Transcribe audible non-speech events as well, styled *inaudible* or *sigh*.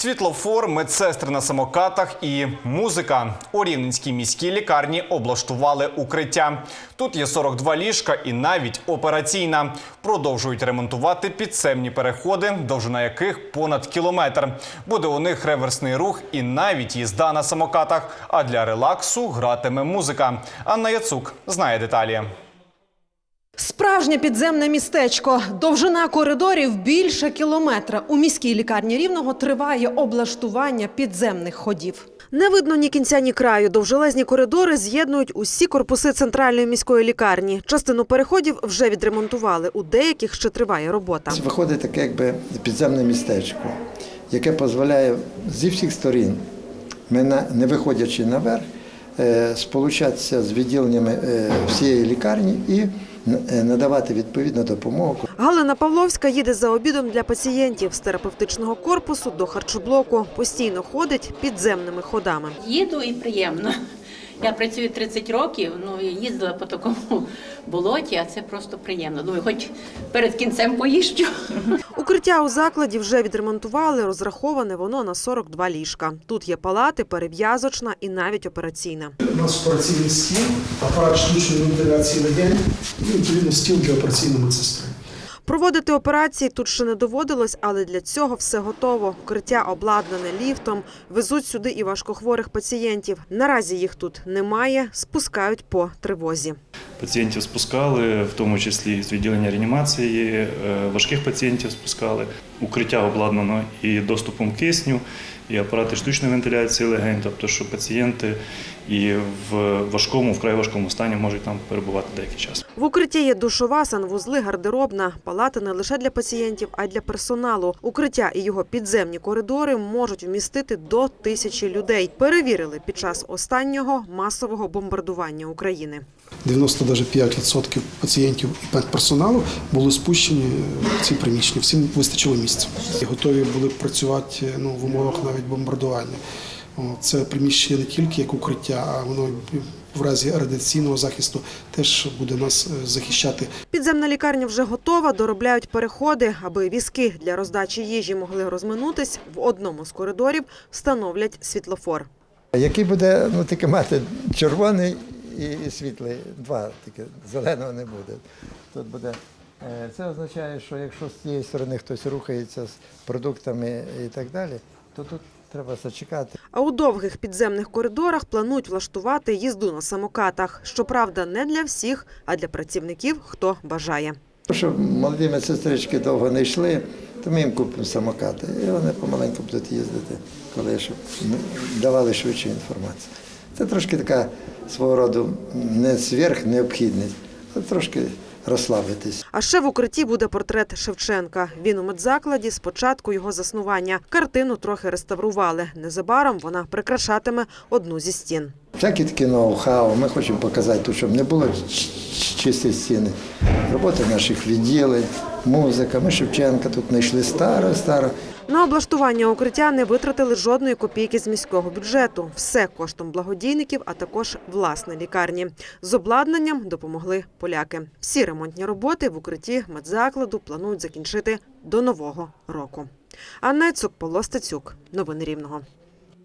Світлофор, медсестри на самокатах і музика. У Рівненській міській лікарні облаштували укриття. Тут є 42 ліжка і навіть операційна. Продовжують ремонтувати підземні переходи, довжина яких понад кілометр. Буде у них реверсний рух і навіть їзда на самокатах. А для релаксу гратиме музика. Анна Яцук знає деталі. Справжнє підземне містечко. Довжина коридорів більше кілометра. У міській лікарні Рівного триває облаштування підземних ходів. Не видно ні кінця, ні краю. Довжелезні коридори з'єднують усі корпуси центральної міської лікарні. Частину переходів вже відремонтували. У деяких ще триває робота. Виходить таке якби підземне містечко, яке дозволяє зі всіх сторін, ми не виходячи наверх, сполучатися з відділеннями е, всієї лікарні і е, надавати відповідну допомогу. Галина Павловська їде за обідом для пацієнтів з терапевтичного корпусу до харчоблоку. Постійно ходить підземними ходами. Їду і приємно. Я працюю 30 років, ну і їздила по такому *laughs* болоті, а це просто приємно. Думаю, хоч перед кінцем поїжджу. Укриття у закладі вже відремонтували. Розраховане воно на 42 ліжка. Тут є палати, перев'язочна і навіть операційна. У нас операційний стіл, апарат штучної вентиляції легень і відповідно стіл для операційної медсестри. Проводити операції тут ще не доводилось, але для цього все готово. Укриття обладнане ліфтом. Везуть сюди і важкохворих пацієнтів. Наразі їх тут немає. Спускають по тривозі. Пацієнтів спускали, в тому числі з відділення реанімації, е, важких пацієнтів спускали. Укриття обладнано і доступом кисню, і апарати штучної вентиляції легень, тобто, що пацієнти і в важкому, вкрай важкому стані можуть там перебувати деякий час. В укритті є душова, санвузли, гардеробна, палати не лише для пацієнтів, а й для персоналу. Укриття і його підземні коридори можуть вмістити до тисячі людей. Перевірили під час останнього масового бомбардування України. 95% пацієнтів і медперсоналу були спущені в ці приміщення. Всім вистачило місця. І готові були працювати ну, в умовах навіть бомбардування. Це приміщення не тільки як укриття, а воно в разі радіаційного захисту теж буде нас е, захищати Підземна лікарня вже готова, доробляють переходи, аби візки для роздачі їжі могли розминутись. В одному з коридорів встановлять світлофор. Який буде ну, тільки мати червоний і, і світлий, два тільки зеленого не буде. Тут буде. Е, Це означає, що якщо з цієї сторони хтось рухається з продуктами і так далі, то тут треба зачекати. А у довгих підземних коридорах планують влаштувати їзду на самокатах. Щоправда, не для всіх, а для працівників, хто бажає. Щоб молоді медсестрички довго не йшли, то ми їм купимо самокати. І вони помаленьку будуть їздити, коли щоб давали швидшу інформацію. Це трошки така свого роду не сверхнеобхідність, а трошки розслабитись. А ще в укритті буде портрет Шевченка. Він у медзакладі з початку його заснування. Картину трохи реставрували. Незабаром вона прикрашатиме одну зі стін. Всякі такі ноу-хау. Ми хочемо показати тут, щоб не було чисті стіни. Робота наших відділень, музика. Ми Шевченка тут знайшли старо, старо. На облаштування укриття не витратили жодної копійки з міського бюджету. Все коштом благодійників, а також власне лікарні. З обладнанням допомогли поляки. Всі ремонтні роботи в укритті медзакладу планують закінчити до нового року. Анна Цук, Павло Стецюк. Новини Рівного.